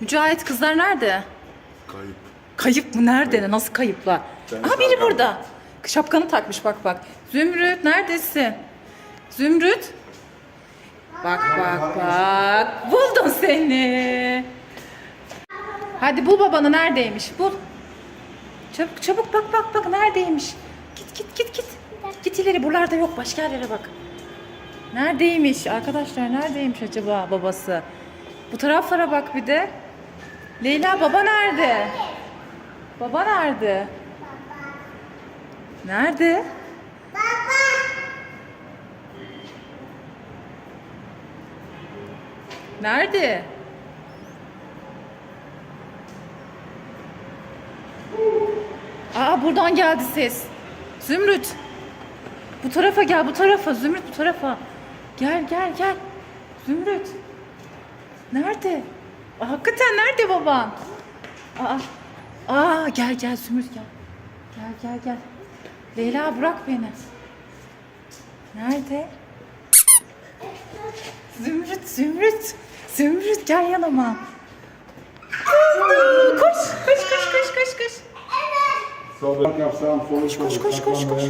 Mücahit kızlar nerede? Kayıp. Kayıp mı? Nerede? Nasıl kayıplar? Ben Aha biri burada. Şapkanı takmış bak bak. Zümrüt neredesin? Zümrüt. Bak bak bak. Buldum seni. Hadi bul babanı neredeymiş? Bul. Çabuk çabuk bak bak bak neredeymiş? Git git git git. Git ileri buralarda yok başka yerlere bak. Neredeymiş arkadaşlar neredeymiş acaba babası? Bu taraflara bak bir de. Leyla baba nerede? Baba nerede? Nerede? Baba. Nerede? Aa buradan geldi ses. Zümrüt. Bu tarafa gel bu tarafa Zümrüt bu tarafa. Gel gel gel. Zümrüt. Nerede? Hakikaten nerede baban? Aa, aa gel gel Zümrüt gel. Gel gel gel. Leyla bırak beni. Nerede? Zümrüt, Zümrüt. Zümrüt gel yanıma. Buldum. Koş, koş, koş, koş, koş, koş. Sol yapsam Koş, koş, koş, koş, koş.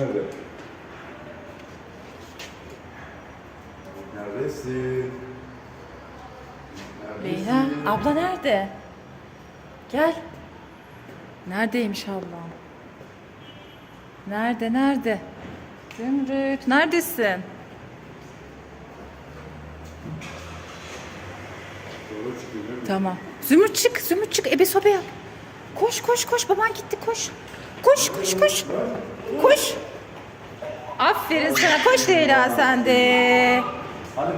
Neredesin? Abla nerede? Gel. Neredeymiş ablam? Nerede, nerede? Zümrüt, neredesin? Tamam. Zümrüt çık, Zümrüt çık. Ebe sobe yap. Koş, koş, koş. Baban gitti, koş. Koş, koş, koş. Koş. Aferin sana. Koş Leyla sen de. Hadi